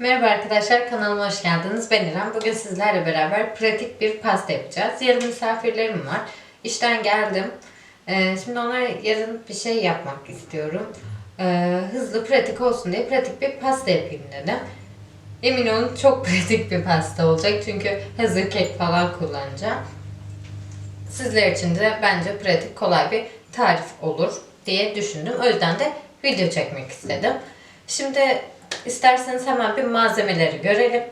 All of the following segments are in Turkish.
Merhaba arkadaşlar kanalıma hoş geldiniz. Ben İrem. Bugün sizlerle beraber pratik bir pasta yapacağız. Yarın misafirlerim var. İşten geldim. Ee, şimdi onlara yarın bir şey yapmak istiyorum. Ee, hızlı pratik olsun diye pratik bir pasta yapayım dedim. Emin olun çok pratik bir pasta olacak. Çünkü hazır kek falan kullanacağım. Sizler için de bence pratik kolay bir tarif olur diye düşündüm. O yüzden de video çekmek istedim. Şimdi isterseniz hemen bir malzemeleri görelim.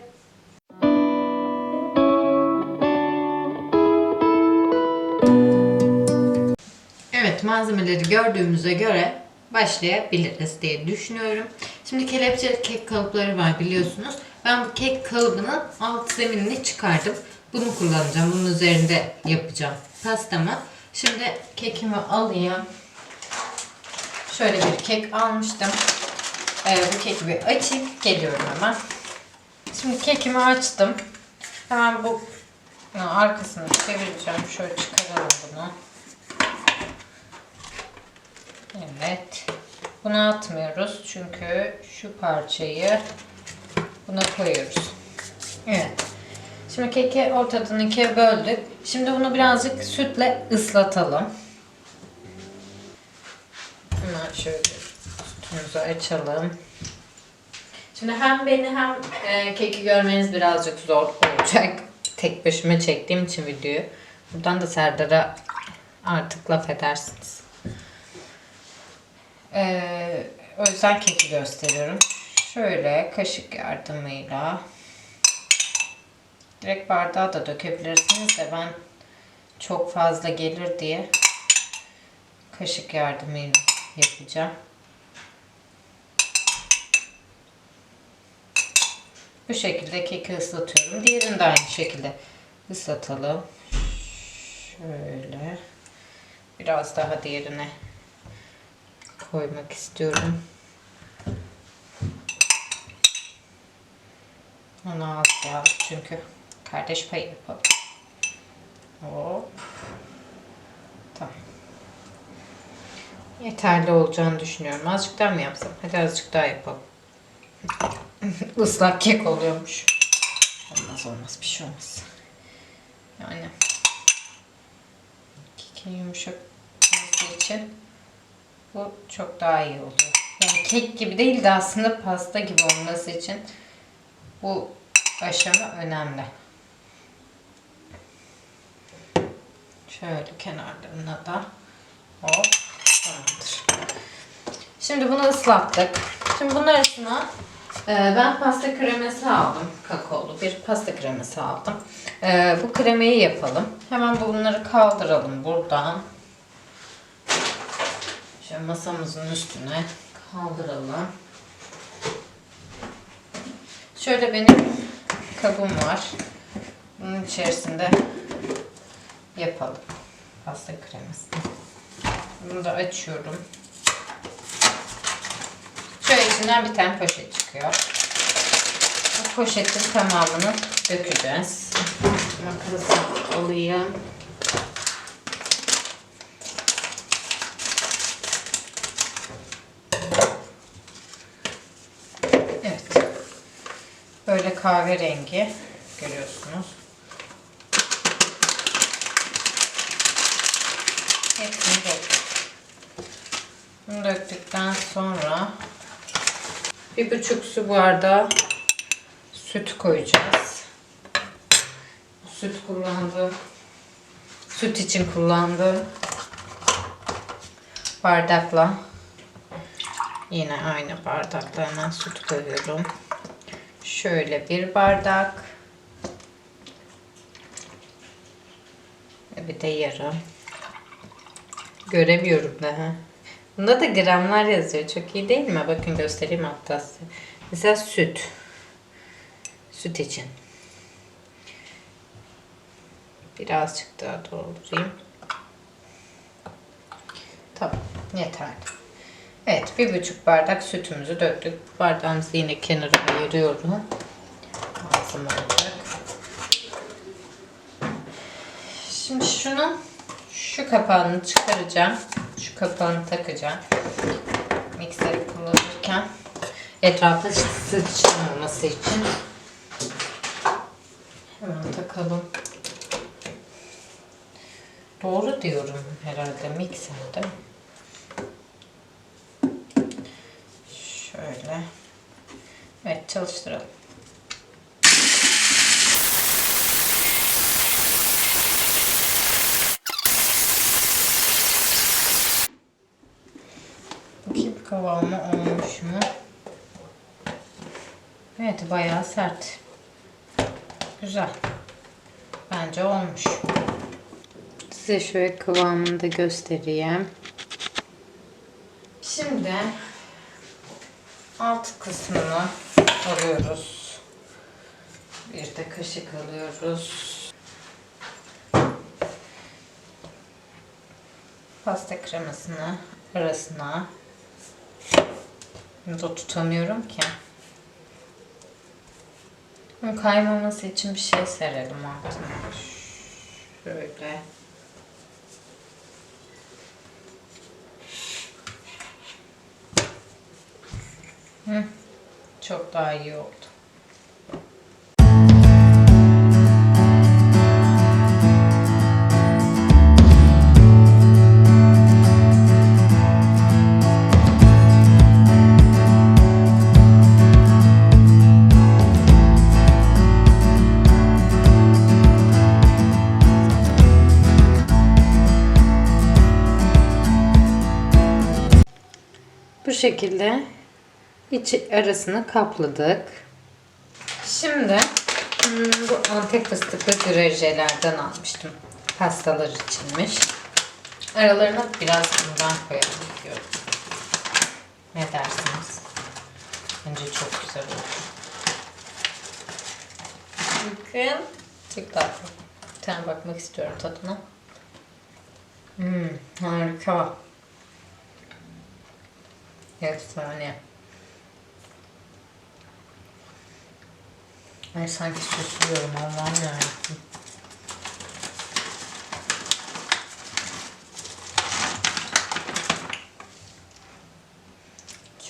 Evet malzemeleri gördüğümüze göre başlayabiliriz diye düşünüyorum. Şimdi kelepçeli kek kalıpları var biliyorsunuz. Ben bu kek kalıbının alt zeminini çıkardım. Bunu kullanacağım. Bunun üzerinde yapacağım pastamı. Şimdi kekimi alayım. Şöyle bir kek almıştım. Ee, bu keki bir açayım. Geliyorum hemen. Şimdi kekimi açtım. Hemen bu arkasını çevireceğim. Şöyle çıkaralım bunu. Evet. Bunu atmıyoruz çünkü şu parçayı buna koyuyoruz. Evet. Şimdi keki ortadan ikiye böldük. Şimdi bunu birazcık sütle ıslatalım. Hemen şöyle sütümüzü açalım. Şimdi hem beni hem e, keki görmeniz birazcık zor olacak. Tek başıma çektiğim için videoyu. Buradan da Serdar'a artık laf edersiniz. Ee, o yüzden keki gösteriyorum. Şöyle kaşık yardımıyla direkt bardağa da dökebilirsiniz de ben çok fazla gelir diye kaşık yardımıyla yapacağım. Bu şekilde keki ıslatıyorum. Diğerini de aynı şekilde ıslatalım. Şöyle biraz daha diğerine koymak istiyorum. Ona az geldi çünkü kardeş payı yapalım. Hop. Tamam. Yeterli olacağını düşünüyorum. Azıcık daha mı yapsam? Hadi azıcık daha yapalım. Islak kek oluyormuş. Olmaz olmaz bir şey olmaz. Yani kekin yumuşak olması için bu çok daha iyi oluyor. Yani kek gibi değil de aslında pasta gibi olması için bu aşama önemli. Şöyle kenarlarına da hop tamamdır. Şimdi bunu ıslattık. Şimdi bunun arasına ben pasta kreması aldım. Kakaolu bir pasta kreması aldım. E, bu kremayı yapalım. Hemen bunları kaldıralım buradan. Şöyle masamızın üstüne kaldıralım. Şöyle benim kabım var. Bunun içerisinde yapalım pasta kreması. Bunu da açıyorum. İçinden bir tane poşet çıkıyor. Bu poşetin tamamını dökeceğiz. Makası alayım. Evet. Böyle kahverengi görüyorsunuz. Hepsini döktük. Bunu döktükten sonra bir buçuk su bardağı süt koyacağız. Süt kullandığım süt için kullandığım bardakla yine aynı bardakla süt koyuyorum. Şöyle bir bardak ve bir de yarım. Göremiyorum daha. Bunda da gramlar yazıyor. Çok iyi değil mi? Bakın göstereyim hatta size. Mesela süt. Süt için. Birazcık daha doldurayım. Tamam. Yeterli. Evet. Bir buçuk bardak sütümüzü döktük. Bardağımızı yine kenara ayırıyorum. Ağzım olacak. Şimdi şunu şu kapağını çıkaracağım. Kapağını takacağım. Mikseri kullanırken. Etrafı sıçramaması için. Hemen takalım. Doğru diyorum herhalde mikserde. Şöyle. Evet çalıştıralım. Bakayım kıvamı olmuş mu? Evet bayağı sert. Güzel. Bence olmuş. Size şöyle kıvamını da göstereyim. Şimdi alt kısmını alıyoruz. Bir de kaşık alıyoruz. Pasta kremasını arasına bunu da tutamıyorum ki. Bunun kaymaması için bir şey serelim altına. Şöyle. Hı, çok daha iyi oldu. Bu şekilde içi arasını kapladık. Şimdi hmm, bu antek fıstıklı drajelerden almıştım. Pastalar içinmiş. Aralarına biraz bundan koyalım diyorum. Ne dersiniz? Bence çok güzel olur. Bakın. Çok tatlı. Bir tane bakmak istiyorum tadına. Hmm, harika. Efsane. Ay sanki süslüyorum Allah'ım yarabbim.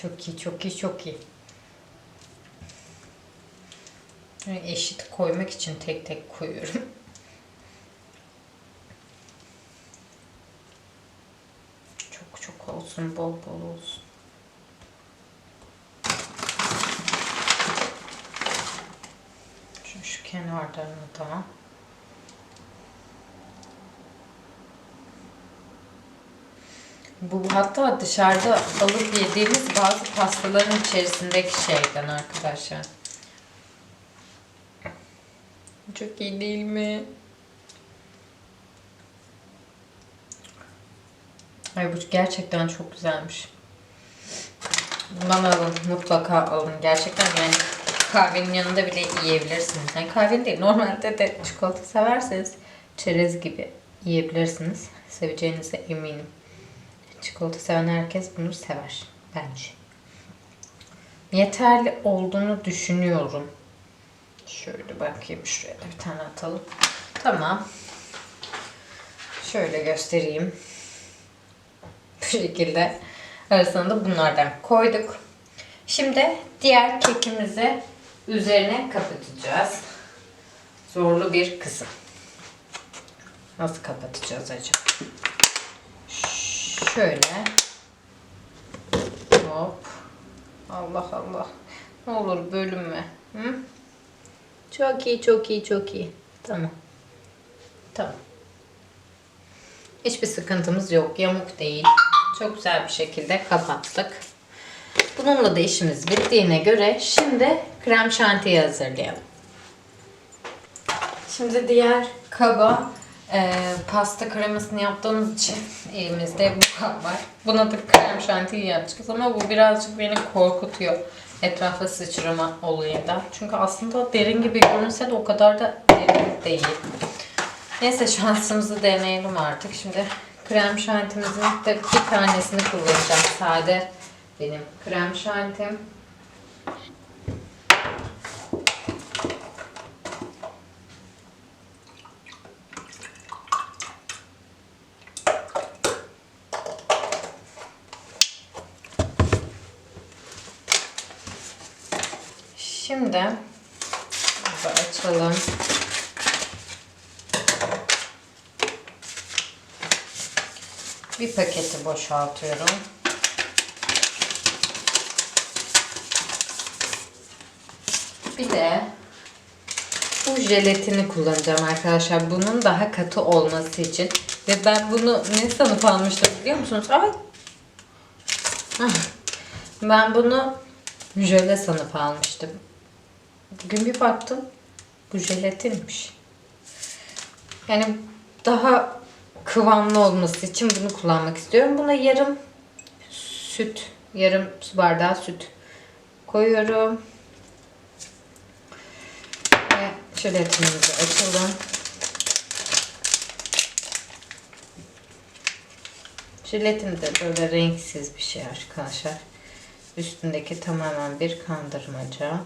Çok iyi, çok iyi, çok iyi. Eşit koymak için tek tek koyuyorum. Çok çok olsun, bol bol olsun. Şu, şu kenarlarını da. Bu hatta dışarıda alıp yediğimiz bazı pastaların içerisindeki şeyden arkadaşlar. Çok iyi değil mi? Ay bu gerçekten çok güzelmiş. Bundan alın, mutlaka alın. Gerçekten yani kahvenin yanında bile yiyebilirsiniz. Yani kahvenin değil, normalde de çikolata severseniz çerez gibi yiyebilirsiniz. Seveceğinize eminim. Çikolata seven herkes bunu sever bence. Yeterli olduğunu düşünüyorum. Şöyle bakayım şuraya da bir tane atalım. Tamam. Şöyle göstereyim. Bu şekilde arasına da bunlardan koyduk. Şimdi diğer kekimizi üzerine kapatacağız. Zorlu bir kısım. Nasıl kapatacağız acaba? Şöyle. Hop. Allah Allah. Ne olur bölünme. Hı? Çok iyi, çok iyi, çok iyi. Tamam. Tamam. Hiçbir sıkıntımız yok. Yamuk değil. Çok güzel bir şekilde kapattık. Bununla da işimiz bittiğine göre şimdi krem şantiyi hazırlayalım. Şimdi diğer kaba e, pasta kremasını yaptığımız için elimizde bu kap var. Buna da krem şantiyi yapacağız ama bu birazcık beni korkutuyor. Etrafa sıçrama olayında. Çünkü aslında derin gibi görünse de o kadar da derin değil. Neyse şansımızı deneyelim artık. Şimdi krem şantimizin de bir tanesini kullanacağım. Sade benim krem şantim. Şimdi açalım. Bir paketi boşaltıyorum. Bir de bu jelatini kullanacağım arkadaşlar. Bunun daha katı olması için. Ve ben bunu ne sanıp almıştım biliyor musunuz? Ay. Ah. Ben bunu jöle sanıp almıştım. Bugün bir baktım. Bu jelatinmiş. Yani daha kıvamlı olması için bunu kullanmak istiyorum. Buna yarım süt, yarım su bardağı süt koyuyorum. Ve jelatinimizi açalım. Jelatin de böyle renksiz bir şey arkadaşlar. Üstündeki tamamen bir kandırmaca.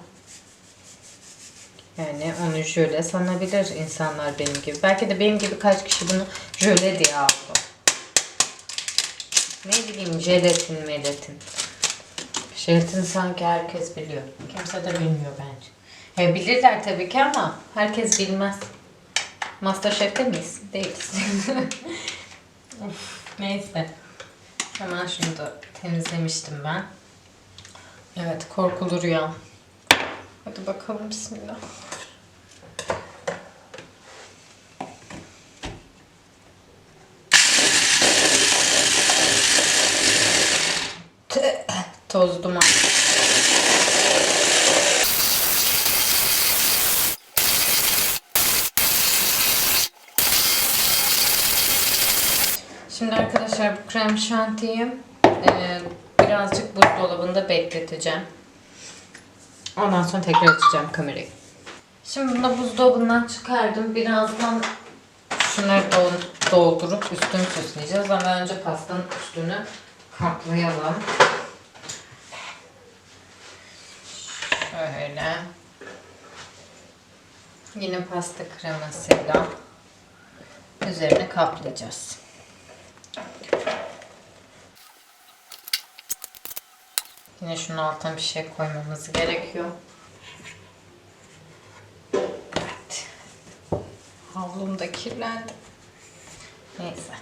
Yani onu jöle sanabilir insanlar benim gibi. Belki de benim gibi kaç kişi bunu jöle diye aldı. Ne bileyim jelatin melatin. Jelatin sanki herkes biliyor. Kimse de bilmiyor bence. E, bilirler tabii ki ama herkes bilmez. Masterchef'te miyiz? Değiliz. Neyse. Hemen şunu da temizlemiştim ben. Evet korkulu rüyam. Hadi bakalım bismillah. Toz duman. Şimdi arkadaşlar bu krem şantiyi e, birazcık buzdolabında bekleteceğim. Ondan sonra tekrar açacağım kamerayı. Şimdi bunu da buzdolabından çıkardım. Birazdan şunları dol- doldurup üstünü süsleyeceğiz. Ama önce pastanın üstünü kaplayalım. Şöyle. Yine pasta kremasıyla üzerine kaplayacağız. Yine şunun altına bir şey koymamız gerekiyor. Evet. Havlum da kirlendi. Neyse.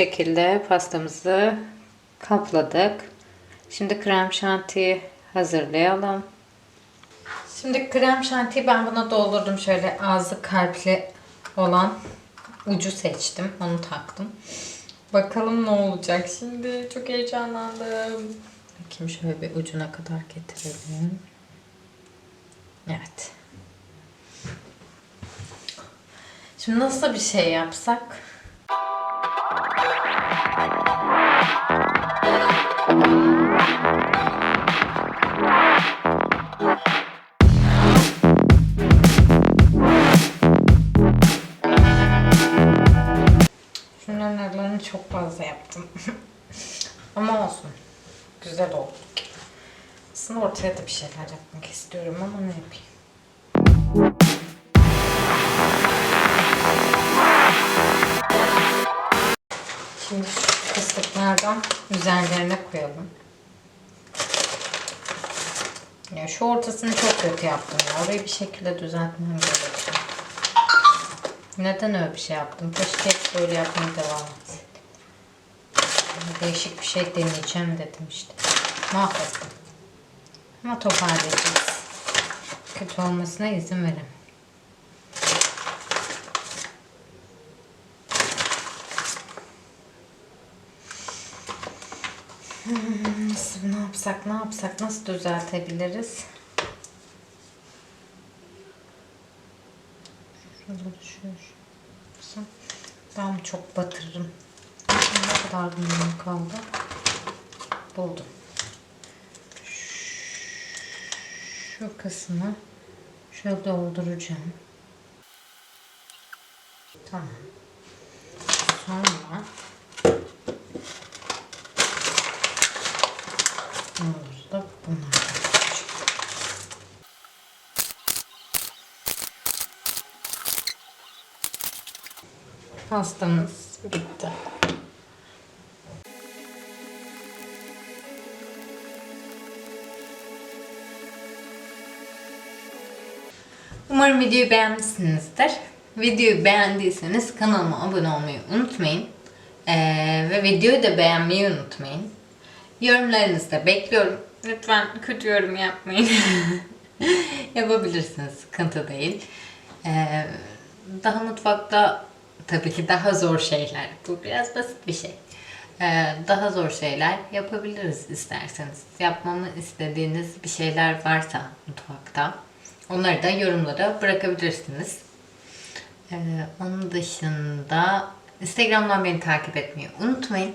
Şekilde pastamızı kapladık. Şimdi krem şantiyi hazırlayalım. Şimdi krem şantiyi ben buna doldurdum. Şöyle ağzı kalpli olan ucu seçtim. Onu taktım. Bakalım ne olacak şimdi. Çok heyecanlandım. Bakayım şöyle bir ucuna kadar getirelim. Evet. Şimdi nasıl bir şey yapsak? Şunların aralarını çok fazla yaptım. ama olsun. Güzel oldu. Aslında ortaya da bir şeyler yapmak istiyorum ama ne yapayım? Fıstıklardan üzerlerine koyalım. Ya şu ortasını çok kötü yaptım ya. Orayı bir şekilde düzeltmem gerekiyor. Neden öyle bir şey yaptım? Keşke hep böyle yapmaya devam etseydim. Değişik bir şey deneyeceğim dedim işte. Mahvettim. Ama toparlayacağız. Kötü olmasına izin verin. Nasıl, ne yapsak, ne yapsak, nasıl düzeltebiliriz? Şurada düşüyor. Ben çok batırırım. kadar bunun kaldı. Buldum. Şu kısmı şöyle dolduracağım. Tamam. Sonra bunlar olacak. Pastamız bitti. Umarım videoyu beğenmişsinizdir. Videoyu beğendiyseniz kanalıma abone olmayı unutmayın. Ee, ve videoyu da beğenmeyi unutmayın. Yorumlarınızı da bekliyorum. Lütfen kötü yorum yapmayın. Yapabilirsiniz, sıkıntı değil. Ee, daha mutfakta tabii ki daha zor şeyler. Bu biraz basit bir şey. Ee, daha zor şeyler yapabiliriz isterseniz. Yapmamı istediğiniz bir şeyler varsa mutfakta onları da yorumlara bırakabilirsiniz. Ee, onun dışında Instagram'dan beni takip etmeyi unutmayın.